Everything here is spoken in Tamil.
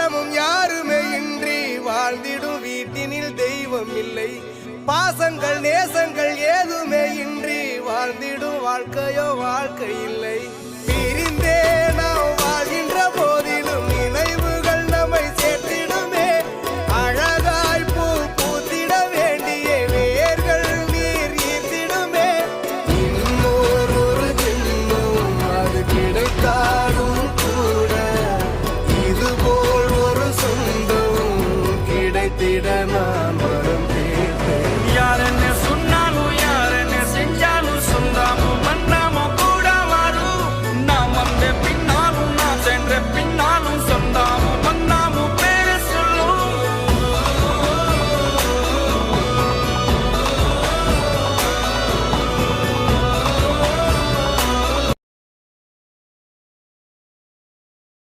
பாரமும் யாருமே இன்றி வாழ்ந்திடும் வீட்டினில் தெய்வம் இல்லை. பாசங்கள் நேசங்கள் ஏதுமே இன்றி வாழ்ந்திடும் வாழ்க்கையோ வாழ்க்கை இல்லை. giremem